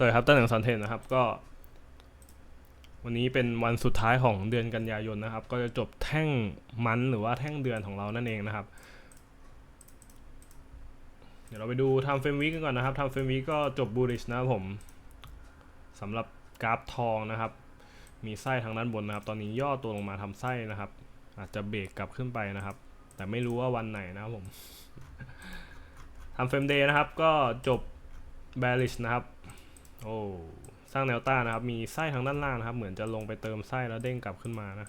วัสดีครับตั้งหนึ่งสันเทนนะครับก็ วันนี้เป็นวันสุดท้ายของเดือนกันยายนนะครับ ก็จะจบแท่งมันหรือว่าแท่งเดือนของเรานั่นเองนะครับ เดี๋ยวเราไปดูทำเฟรมวีกันก่อนนะครับทำเฟรมวีก็จบบูริชนะครับผมสำหรับกราฟทองนะครับ มีไส้ทางด้านบนนะครับ ตอนนี้ย่อตัวลงมาทำไส้นะครับ อาจจะเบรกกลับขึ้นไปนะครับ แต่ไม่รู้ว่าวันไหนนะครับผมทำเฟรมเดย์นะครับก็จบ bearish นะครับ โอ้สร้างแนวต้านนะครับ มีไส้ทางด้านล่างนะครับ เหมือนจะลงไปเติมไส้แล้วเด้งกลับขึ้นมานะ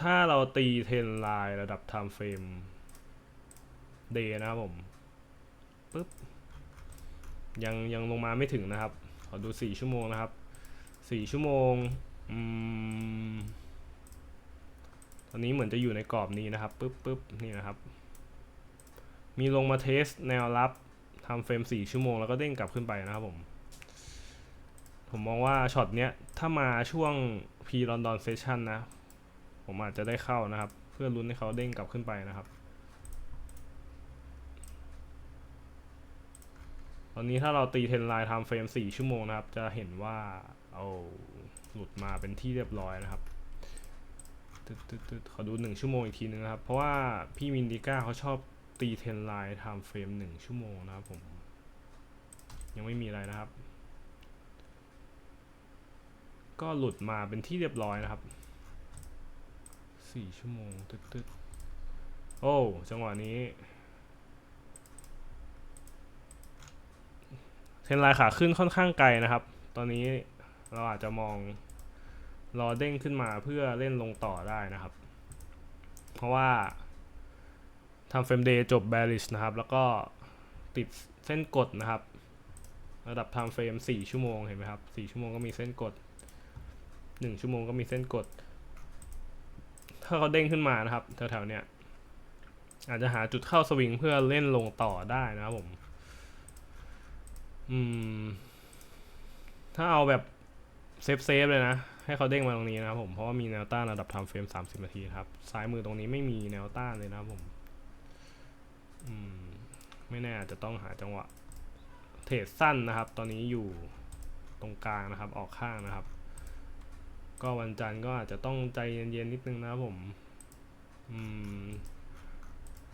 ถ้าเราตีเทรนไลน์ระดับ time frame day นะครับผมปึ๊บยังยังลงมาไม่ถึงนะครับ ขอดู 4 ชั่วโมงนะครับ 4 ชั่วโมงอืมตอนนี้เหมือนจะอยู่ในกรอบนี้นะครับปึ๊บปึ๊บนี่นะครับ มีลงมาเทสแนวรับ ทำเฟรม4 ชั่วโมงแล้วก็เด้งกลับขึ้นไปนะครับผม ผมมองว่าช็อตเนี้ย ถ้ามาช่วง P London Session นะ ผมอาจจะได้เข้านะครับ เพื่อลุ้นให้เขาเด้งกลับขึ้นไปนะครับ ตอนนี้ถ้าเราตีเทนไลน์ทำเฟรม4 ชั่วโมงนะครับ จะเห็นว่าเอาหลุดมาเป็นที่เรียบร้อยนะครับขอดู1ชั่วโมงอีกทีนึงนะครับ เพราะว่าพี่มินดิก้าเขาชอบ ตีเทนไลน์ไทม์เฟรมหนึ่งชั่วโมงนะครับผม ยังไม่มีอะไรนะครับ ก็หลุดมาเป็นที่เรียบร้อยนะครับสี่ชั่วโมงตึ๊ดตึ๊ดโอ้จังหวะนี้เทนไลน์ขาขึ้นค่อนข้างไกลนะครับ ตอนนี้เราอาจจะมองรอเด้งขึ้นมาเพื่อเล่นลงต่อได้นะครับ เพราะว่า ทำเฟรมเดย์จบ bearish นะครับ แล้วก็ติดเส้นกดนะครับ ระดับ time frame 4 ชั่วโมงเห็นไหมครับ 4 ชั่วโมงก็มีเส้นกด 1 ชั่วโมงก็มีเส้นกด ถ้าเขาเด้งขึ้นมานะครับแถวๆเนี้ยอาจจะหาจุดเข้าสวิงเพื่อเล่นลงต่อได้นะครับผม อืม ถ้าเอาแบบเซฟเซฟเลยนะ ให้เขาเด้งมาตรงนี้นะครับผม เพราะว่ามีแนวต้านระดับ time frame 30 นาทีครับ ซ้ายมือตรงนี้ไม่มีแนวต้านเลยนะครับผม อืมไม่แน่อาจจะต้องหาจังหวะ เทรดสั้นนะครับ ตอนนี้อยู่ตรงกลางนะครับ ออกข้างนะครับ ก็วันจันทร์ก็อาจจะต้องใจเย็นๆนิดนึงนะครับผม อืม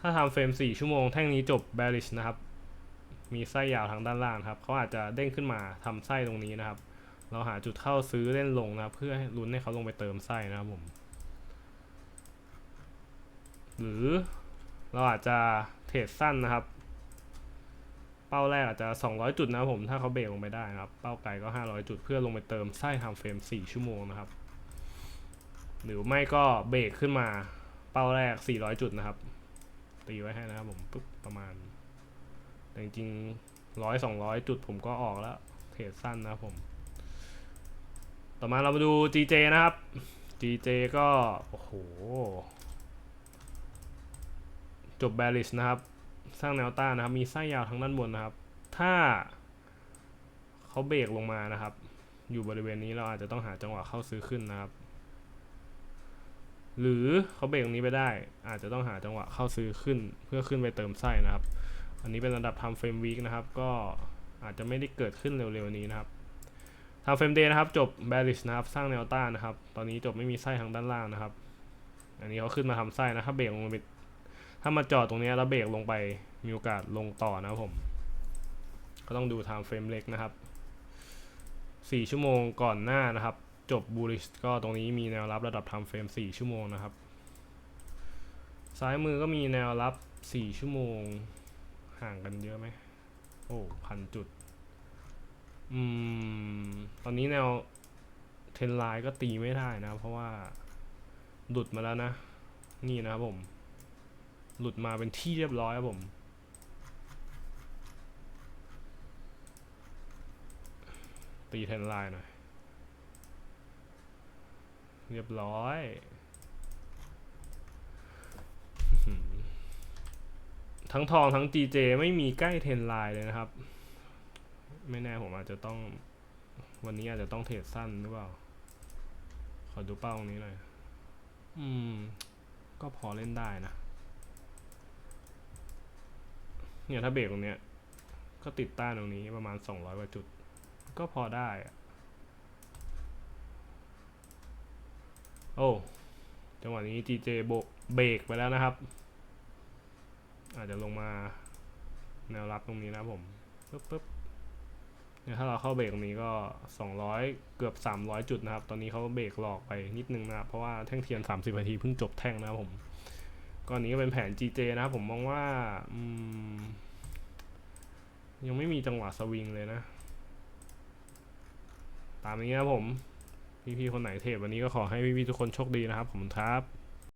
ถ้าทำเฟรม 4 ชั่วโมงแท่งนี้จบ bearish นะครับ มีไส้ยาวทางด้านล่างครับเขาอาจจะเด้งขึ้นมาทำไส้ตรงนี้นะครับ เราหาจุดเข้าซื้อเล่นลงนะครับ เพื่อให้ลุ้นให้เขาลงไปเติมไส้นะครับผม หรือ เราอาจจะเทรดสั้นนะครับ เป้าแรกอาจจะ 200 จุดนะผม ถ้าเขาเบรกลงไปได้นะครับ เป้าไกลก็ 500 จุดเพื่อลงไปเติมไส้ทำเฟรม 4 ชั่วโมงนะครับ หรือไม่ก็เบรกขึ้นมาเป้าแรก 400 จุดนะครับ ตีไว้ให้นะครับผมปุ๊บประมาณ แต่จริงๆร้อยสองร้อยจุดผมก็ออกแล้วเทรดสั้นนะครับผม ต่อมาเรามาดู GJ นะครับ GJ ก็ โอ้โห จบ bearish นะครับ สร้างแนวต้านนะครับ มีไส้ยาวทางด้านบนนะครับ ถ้าเขาเบรกลงมานะครับ อยู่บริเวณนี้เราอาจจะต้องหาจังหวะเข้าซื้อขึ้นนะครับ หรือเขาเบรกตรงนี้ไปได้ อาจจะต้องหาจังหวะเข้าซื้อขึ้น เพื่อขึ้นไปเติมไส้นะครับ อันนี้เป็นระดับ time frame week นะครับ ก็อาจจะไม่ได้เกิดขึ้นเร็วๆนี้นะครับ time frame day นะครับ จบ bearish นะครับ สร้างแนวต้านนะครับ ตอนนี้จบไม่มีไส้ทางด้านล่างนะครับ อันนี้เขาขึ้นมาทำไส้นะถ้าเบรกลงไป ถ้ามาจอดตรงนี้แล้วเบรกลงไปมีโอกาสลงต่อนะครับผม ก็ต้องดู time frame เล็กนะครับ 4 ชั่วโมงก่อนหน้านะครับ จบ bullish ก็ตรงนี้มีแนวรับระดับ time frame 4ชั่วโมงนะครับ ซ้ายมือก็มีแนวรับ 4 ชั่วโมงห่างกันเยอะไหมโอ้พันจุด อืม ตอนนี้แนวเทนไลน์ก็ตีไม่ได้นะ เพราะว่าหลุดมาแล้วนะ นี่นะครับผม หลุดมาเป็นที่เรียบร้อยครับผมตีเทนไลน์หน่อย เรียบร้อยทั้งทองทั้ง GJ ไม่มีใกล้เทนไลน์เลยนะครับ ไม่แน่ผมอาจจะต้อง วันนี้อาจจะต้องเทรดสั้นหรือเปล่า ขอดูเป้าตรงนี้หน่อย อืม ก็พอเล่นได้นะ เนี่ยถ้าเบรกตรงเนี้ย ก็ติดต้านตรงนี้ประมาณ 200กว่าจุด ก็พอได้ โอ้ จังหวะนี้ GJ โบเบรกไปแล้วนะครับ อาจจะลงมาแนวรับตรงนี้นะผมปึ๊บปึ๊บเนี่ยถ้าเราเข้าเบรกตรงนี้ก็ 200 เกือบ 300 จุดนะครับ ตอนนี้เขาเบรกหลอกไปนิดนึงนะครับ เพราะว่าแท่งเทียน 30นาทีเพิ่งจบแท่งนะครับผม ก่อนนี้ก็เป็นแผน GJ นะครับผมมองว่ายังไม่มีจังหวะสวิงเลยนะ ตามนี้นะผม พี่ๆคนไหนเทปวันนี้ก็ขอให้พี่ๆทุกคนโชคดีนะครับผมครับ